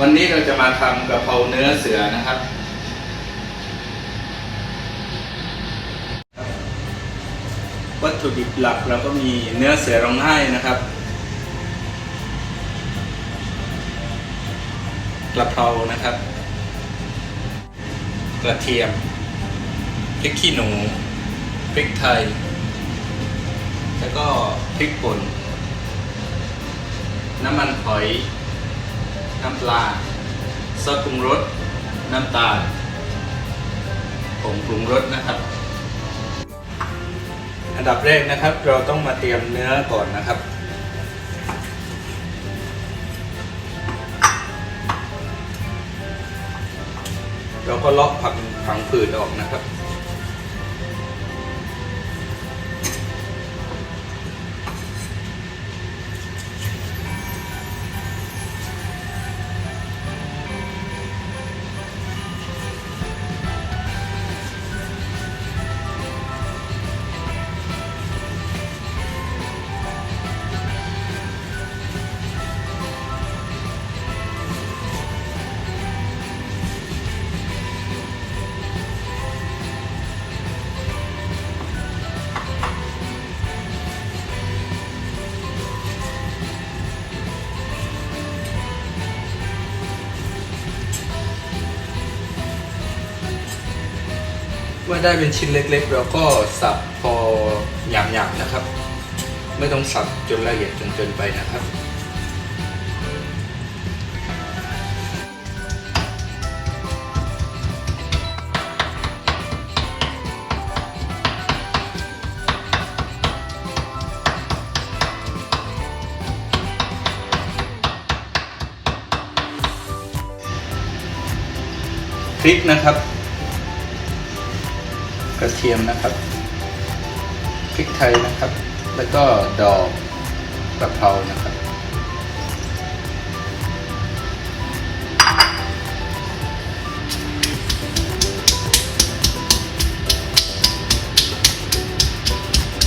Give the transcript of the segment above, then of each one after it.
วันนี้เราจะมาทำกะเพราเนื้อเสือนะครับ วัตถุดิบหลักเราก็มีเนื้อเสือร้องไห้นะครับกระเพรานะครับ กระเทียมพริกขี้หนูพริกไทย แล้วก็พริกป่นน้ำมันหอย น้ำปลาซอสปรุงรส น้ำตาลผงปรุงรสนะครับ อันดับแรกนะครับ เราต้องมาเตรียมเนื้อก่อนนะครับ เราก็เลาะผักผังผืดออกนะครับ ได้เป็นชิ้นเล็กๆเราก็สับพอหยาบๆนะครับ ไม่ต้องสับจนละเอียดจนเกินไปนะครับพริกนะครับ ระเทียมนะครับพริกไทยนะครับ แล้วก็ดอกกระเพรานะครับ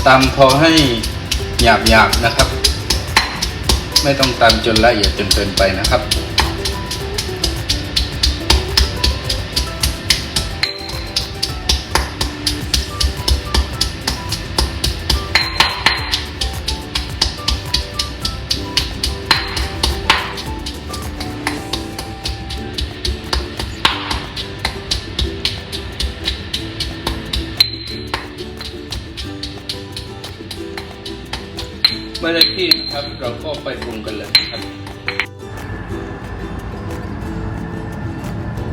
ตำพอให้หยาบๆนะครับ ไม่ต้องตำจนละเอียดจนเกินไปนะครับ มื่อได้ที่นะครับเราก็ไปปรุงกันเลยครับ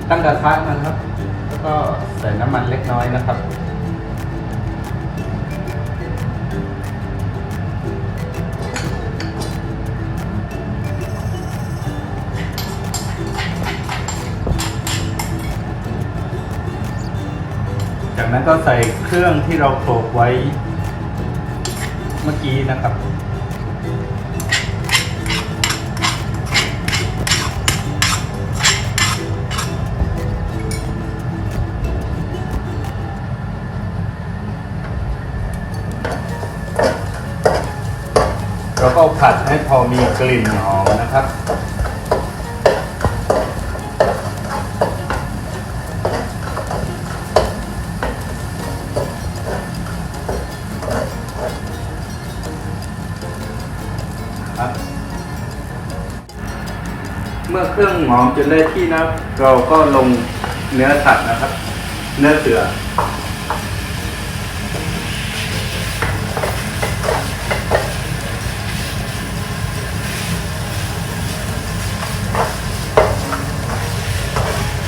ตั้งกระทะนะครับ แล้วก็ใส่น้ำมันเล็กน้อยนะครับจากนั้นก็ใส่เครื่องที่เราโขลกไว้เมื่อกี้นะครับ เราก็ผัดให้พอมีกลิ่นหอมนะครับ เมื่อเครื่องหอมจนได้ที่นะเราก็ลงเนื้อสัตว์นะครับ เนื้อเสือ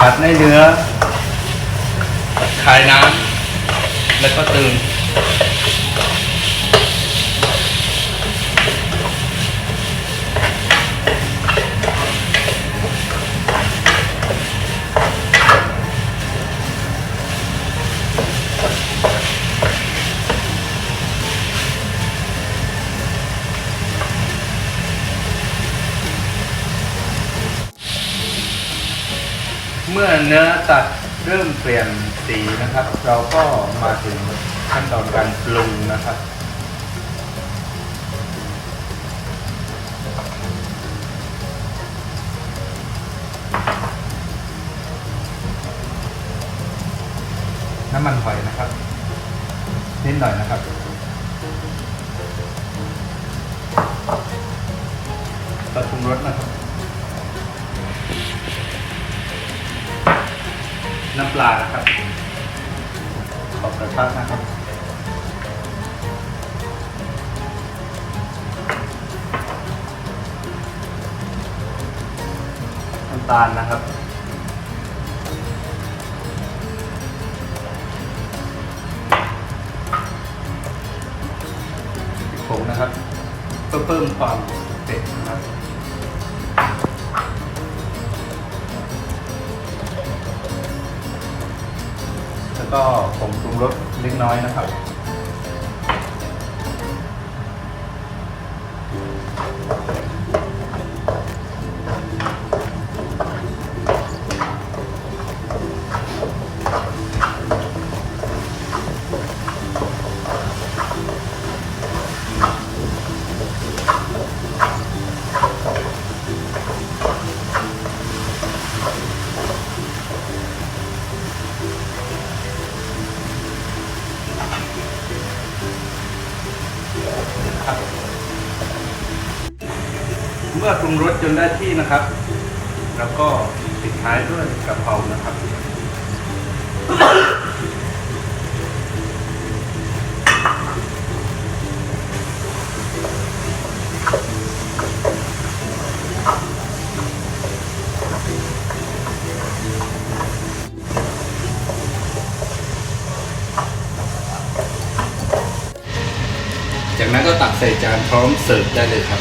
ผัดในเนื้อคายน้ำแล้วก็ตึง เมื่อเนื้อสัตว์เริ่มเปลี่ยนสีนะครับ เราก็มาถึงขั้นตอนการปรุงนะครับน้ำมันหอยนะครับนิดหน่อยนะครับ ปรุงรสนะครับ น้ำปลานะครับ ขอบกระทะนะครับ น้ำตาลนะครับผงนะครับ เพื่อเพิ่มความ ก็ผงปรุงรสเล็กน้อยนะครับครับ เมื่อปรุงรสจนได้ที่นะครับ แล้วก็ปิดท้ายด้วยกะเพรานะครับ จากนั้นก็ตักใส่จานพร้อมเสิร์ฟได้เลยครับ